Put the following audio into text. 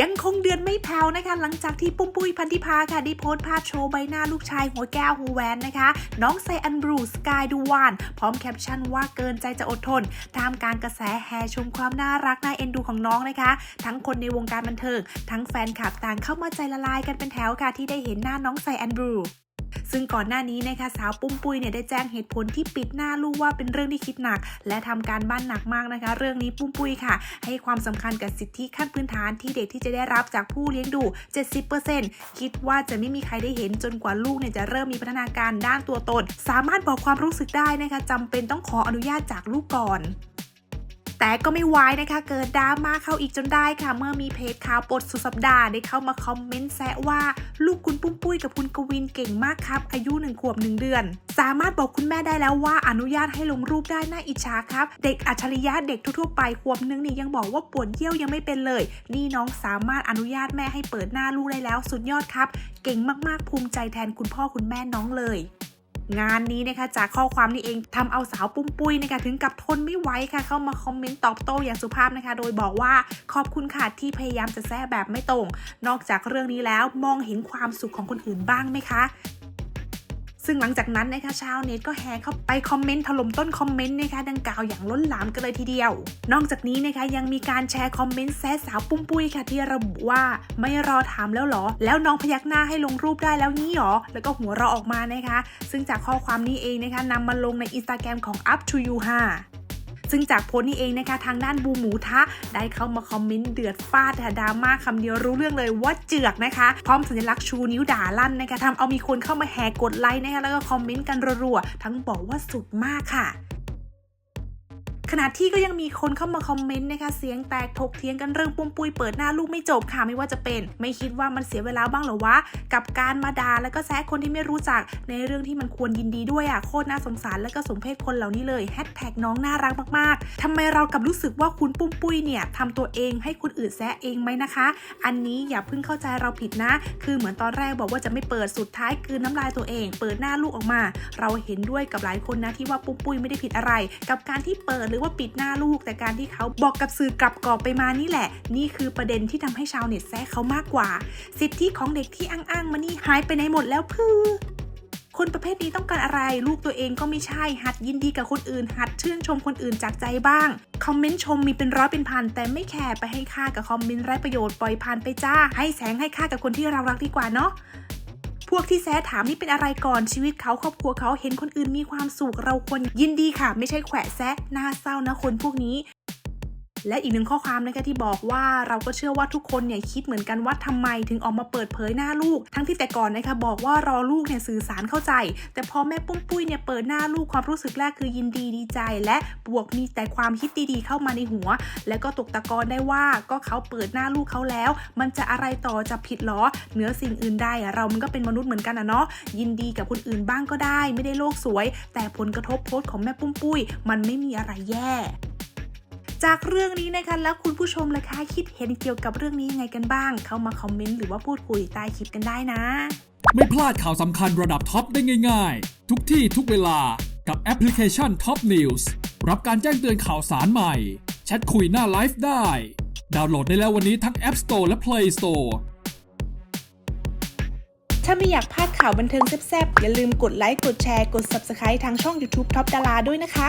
ยังคงเดือนไม่แผ่วนะคะ หลังจากที่ปุ้มปุ้ยพันธิพาค่ะได้โพสต์ภาพโชว์ใบหน้าลูกชายหัวแก้วหัวแหวนนะคะ น้องไซอันบรูสกายดูวาน พร้อมแคปชั่นว่าเกินใจจะอดทนตามการกระแสแห่ชมความน่ารักน่าเอ็นดูของน้องนะคะ ทั้งคนในวงการบันเทิง ทั้งแฟนคลับต่างเข้ามาใจละลายกันเป็นแถวค่ะที่ได้เห็นหน้าน้องไซอันบรู ซึ่งก่อนหน้านี้นะคะสาวปุ้มปุ้ยเนี่ยได้แจ้งเหตุผลที่ปิดหน้าลูกว่าเป็นเรื่องที่คิดหนัก และทำการบ้านหนักมากนะคะ เรื่องนี้ปุ้มปุ้ยค่ะ ให้ความสำคัญกับสิทธิขั้นพื้นฐานที่เด็กที่จะได้รับจากผู้เลี้ยงดู 70%คิดว่าจะไม่มีใครได้เห็นจนกว่าลูกเนี่ยจะเริ่มมีพัฒนาการด้านตัวตน สามารถบอกความรู้สึกได้นะคะจำเป็นต้องขออนุญาตจากลูกก่อน แต่ก็ไม่วายนะคะ เกิดดราม่าเข้าอีกจนได้ค่ะ เมื่อมีเพจข่าวปดสุดสัปดาห์ได้เข้ามาคอมเมนต์แซะว่า ลูกคุณปุ้มปุ้ยกับคุณกวินเก่งมากครับ อายุหนึ่งขวบหนึ่งเดือน สามารถบอกคุณแม่ได้แล้วว่าอนุญาตให้ลงรูปได้น่าอิจฉาครับ เด็กอัจฉริยะเด็กทั่วๆไปขวบหนึงนี่ยังบอกว่าปวดเยี่ยวยังไม่เป็นเลย นี่น้องสามารถอนุญาตแม่ให้เปิดหน้าลูกได้แล้วสุดยอดครับ เก่งมากๆภูมิใจแทนคุณพ่อคุณแม่น้องเลย งานนี้นะคะจากข้อความนี้เองทำเอาสาวปุ้มปุ้ยนะคะถึงกับทนไม่ไหวค่ะเข้ามาคอมเมนต์ตอบโต้อย่างสุภาพนะคะ โดยบอกว่าขอบคุณค่ะที่พยายามจะแซ่แบบไม่ตรง นอกจากเรื่องนี้แล้วมองเห็นความสุขของคนอื่นบ้างไหมคะ ซึ่งหลังจากนั้นนะคะชาวเน็ตก็แห่เข้าไปคอมเมนต์ถล่มต้นคอมเมนต์นะคะดังกล่าวอย่างล้นหลามกันเลยทีเดียว นอกจากนี้นะคะยังมีการแชร์คอมเมนต์แซ่สาวปุ้มปุ้ยค่ะที่ระบุว่าไม่รอถามแล้วหรอ แล้วน้องพยักหน้าให้ลงรูปได้แล้วนี้หรอ แล้วก็หัวเราะออกมานะคะ ซึ่งจากข้อความนี้เองนะคะนำมาลงในอินสตาแกรมของ up to you 5 ซึ่งจากโพสต์นี้เองนะคะทางด้านบูหมูทะได้เข้ามาคอมเมนต์เดือดฟาดค่ดราม่าคำเดียวรู้เรื่องเลยว่าเจือกนะคะ พร้อมสัญลักษณ์ชูนิ้วด่าลั่นนะคะทำเอามีคนเข้ามาแห่กดไลค์นะคะแล้วก็คอมเมนต์กันรัวๆทั้งบอกว่าสุดมากค่ะ ณะที่ก็ยังมีคนเข้ามาคอมเมนต์นะคะเสียงแตกถกเถียงกันเรื่องปุ้มปุยเปิดหน้าลูกไม่จบค่ะไม่ว่าจะเป็น ไม่คิดว่ามันเสียเวลาบ้างหรอวะกับการมาด่าแล้วก็แซะคนที่ไม่รู้จักในเรื่องที่มันควรยินดีด้วยอะโคตรน่าสงสารแล้วก็สมเพศคนเหล่านี้เลยแฮชแท็กน้องน่ารักมากๆทำไมเรากลับรู้สึกว่าคุณปุ้มปุ้ยเนี่ยทำตัวเองให้คนอื่นแซะเองไหมนะคะ อันนี้อย่าเพิ่งเข้าใจเราผิดนะ คือเหมือนตอนแรกบอกว่าจะไม่เปิดสุดท้ายคือน้ำลายตัวเอง เปิดหน้าลูกออกมา เราเห็นด้วยกับหลายคนนะที่ว่าปุ้มปุ้ยไม่ได้ผิดอะไร กับการที่เปิดหรือว่าปิดหน้าลูก แต่การที่เขาบอกกับสื่อกลับกรอกไปมานี่แหละ นี่คือประเด็นที่ทำให้ชาวเน็ตแซะเขามากกว่า สิทธิของเด็กที่อ้างๆมานี่หายไปไหนหมดแล้วพือคนประเภทนี้ต้องการอะไร ลูกตัวเองก็ไม่ใช่ หัดยินดีกับคนอื่น หัดชื่นชมคนอื่นจากใจบ้าง คอมเมนต์ชมมีเป็นร้อยเป็นพัน แต่ไม่แคร์ไปให้ค่ากับคอมเมนต์ไร้ประโยชน์ปล่อยผ่านไปจ้า ให้แสงให้ค่ากับคนที่เรารักดีกว่าเนาะ วกที่แซถามนี่เป็นอะไรก่อนชีวิตเขาครอบครัวเขาเห็นคนอื่นมีความสุขเราควรยินดีค่ะ ไม่ใช่แขวะแซะน่าเศร้านะคนพวกนี้ และอีกหนึ่งข้อความนะคะที่บอกว่าเราก็เชื่อว่าทุกคนเนี่ยคิดเหมือนกันว่าทำไมถึงออกมาเปิดเผยหน้าลูก ทั้งที่แต่ก่อนนะคะบอกว่ารอลูกเนี่ยสื่อสารเข้าใจ แต่พอแม่ปุ้มปุ้ยเนี่ยเปิดหน้าลูกความรู้สึกแรกคือยินดีดีใจ และบวกมีแต่ความคิดดีๆเข้ามาในหัว แล้วก็ตกตะกอนได้ว่าก็เขาเปิดหน้าลูกเขาแล้ว มันจะอะไรต่อจะผิดหรอเหนือสิ่งอื่นใดอะเรามันก็เป็นมนุษย์เหมือนกันอะเนาะยินดีกับคนอื่นบ้างก็ได้ ไม่ได้โลกสวย แต่ผลกระทบโพสต์ของแม่ปุ้มปุ้ย มันไม่มีอะไรแย่ จากเรื่องนี้นะคะแล้วคุณผู้ชมล่ะคะคิดเห็นเกี่ยวกับเรื่องนี้ยังไงกันบ้าง เข้ามาคอมเมนต์หรือว่าพูดคุยใต้คลิปกันได้นะ ไม่พลาดข่าวสำคัญระดับท็อปได้ง่าย ๆ ทุกที่ทุกเวลากับแอปพลิเคชัน Top News รับการแจ้งเตือนข่าวสารใหม่แชทคุยหน้าไลฟ์ได้ ดาวน์โหลดได้แล้ววันนี้ทั้ง App Store และ Play Store ถ้าไม่อยากพลาดข่าวบันเทิงแซ่บๆ อย่าลืมกดไลค์ กดแชร์ กด Subscribe ทางช่อง YouTube Top ดาราด้วยนะคะ